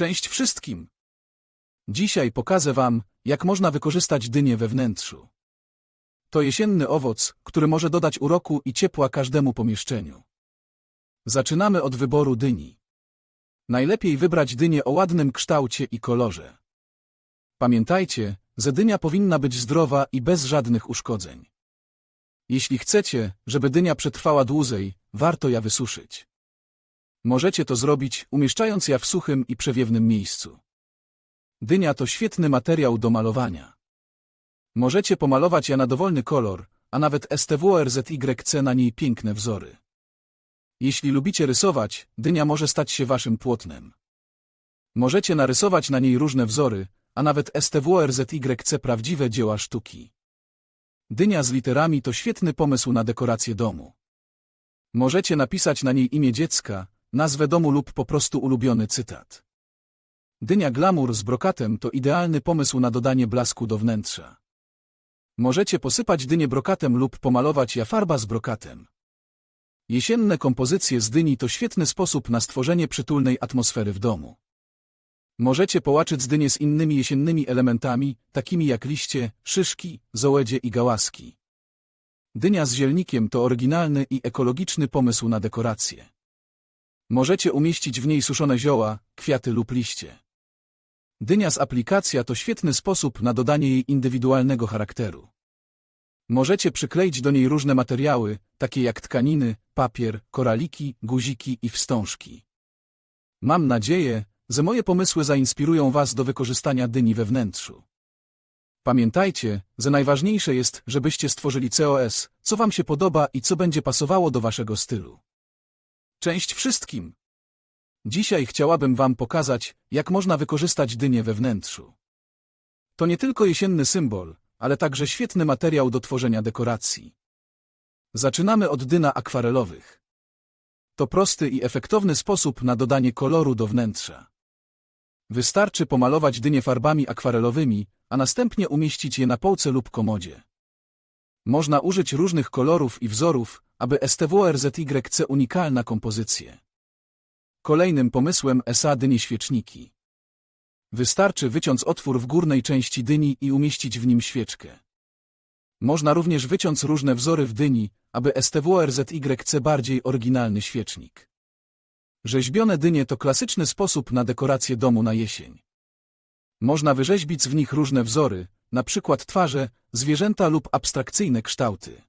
Cześć wszystkim! Dzisiaj pokażę Wam, jak można wykorzystać dynię we wnętrzu. To jesienny owoc, który może dodać uroku i ciepła każdemu pomieszczeniu. Zaczynamy od wyboru dyni. Najlepiej wybrać dynię o ładnym kształcie i kolorze. Pamiętajcie, że dynia powinna być zdrowa i bez żadnych uszkodzeń. Jeśli chcecie, żeby dynia przetrwała dłużej, warto ja wysuszyć. Możecie to zrobić, umieszczając ja w suchym i przewiewnym miejscu. Dynia to świetny materiał do malowania. Możecie pomalować ja na dowolny kolor, a nawet STWRZYC na niej piękne wzory. Jeśli lubicie rysować, dynia może stać się waszym płótnem. Możecie narysować na niej różne wzory, a nawet STWRZYC prawdziwe dzieła sztuki. Dynia z literami to świetny pomysł na dekorację domu. Możecie napisać na niej imię dziecka, nazwę domu lub po prostu ulubiony cytat. Dynia glamour z brokatem to idealny pomysł na dodanie blasku do wnętrza. Możecie posypać dynię brokatem lub pomalować ja farba z brokatem. Jesienne kompozycje z dyni to świetny sposób na stworzenie przytulnej atmosfery w domu. Możecie połaczyć dynię z innymi jesiennymi elementami, takimi jak liście, szyszki, zołedzie i gałaski. Dynia z zielnikiem to oryginalny i ekologiczny pomysł na dekorację. Możecie umieścić w niej suszone zioła, kwiaty lub liście. Dynia z aplikacja to świetny sposób na dodanie jej indywidualnego charakteru. Możecie przykleić do niej różne materiały, takie jak tkaniny, papier, koraliki, guziki i wstążki. Mam nadzieję, że moje pomysły zainspirują Was do wykorzystania dyni we wnętrzu. Pamiętajcie, że najważniejsze jest, żebyście stworzyli COS, co Wam się podoba i co będzie pasowało do Waszego stylu. Cześć wszystkim! Dzisiaj chciałabym Wam pokazać, jak można wykorzystać dynię we wnętrzu. To nie tylko jesienny symbol, ale także świetny materiał do tworzenia dekoracji. Zaczynamy od dyna akwarelowych. To prosty i efektowny sposób na dodanie koloru do wnętrza. Wystarczy pomalować dynie farbami akwarelowymi, a następnie umieścić je na półce lub komodzie. Można użyć różnych kolorów i wzorów, aby STWRZYC unikalna kompozycje. Kolejnym pomysłem SA dyni świeczniki. Wystarczy wyciąć otwór w górnej części dyni i umieścić w nim świeczkę. Można również wyciąć różne wzory w dyni, aby STWRZYC bardziej oryginalny świecznik. Rzeźbione dynie to klasyczny sposób na dekorację domu na jesień. Można wyrzeźbić w nich różne wzory, przykład twarze, zwierzęta lub abstrakcyjne kształty.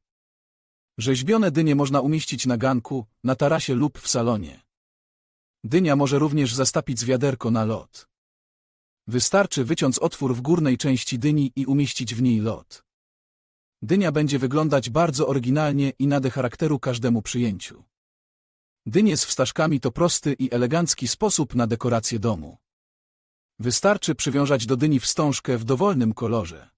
Rzeźbione dynie można umieścić na ganku, na tarasie lub w salonie. Dynia może również zastapić wiaderko na lot. Wystarczy wyciąć otwór w górnej części dyni i umieścić w niej lot. Dynia będzie wyglądać bardzo oryginalnie i nade charakteru każdemu przyjęciu. Dynie z wstążkami to prosty i elegancki sposób na dekorację domu. Wystarczy przywiązać do dyni wstążkę w dowolnym kolorze.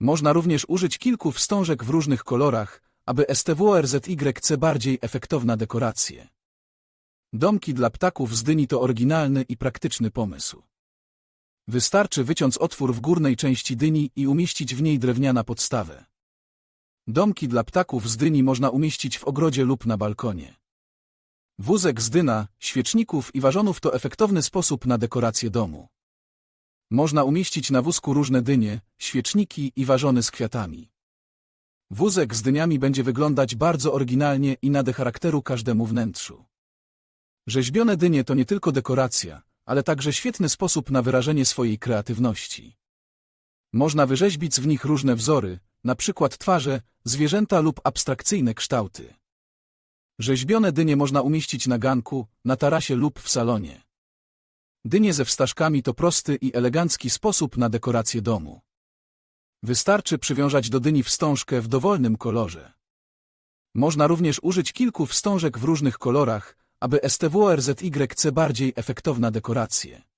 Można również użyć kilku wstążek w różnych kolorach, aby STWRZYC bardziej efektowna dekoracje. Domki dla ptaków z dyni to oryginalny i praktyczny pomysł. Wystarczy wyciąć otwór w górnej części dyni i umieścić w niej drewniana podstawę. Domki dla ptaków z dyni można umieścić w ogrodzie lub na balkonie. Wózek z dyna, świeczników i ważonów to efektowny sposób na dekorację domu. Można umieścić na wózku różne dynie, świeczniki i ważony z kwiatami. Wózek z dyniami będzie wyglądać bardzo oryginalnie i nade charakteru każdemu wnętrzu. Rzeźbione dynie to nie tylko dekoracja, ale także świetny sposób na wyrażenie swojej kreatywności. Można wyrzeźbić w nich różne wzory, na przykład twarze, zwierzęta lub abstrakcyjne kształty. Rzeźbione dynie można umieścić na ganku, na tarasie lub w salonie. Dynie ze wstążkami to prosty i elegancki sposób na dekorację domu. Wystarczy przywiązać do dyni wstążkę w dowolnym kolorze. Można również użyć kilku wstążek w różnych kolorach, aby STWRZYC bardziej efektowna dekoracje.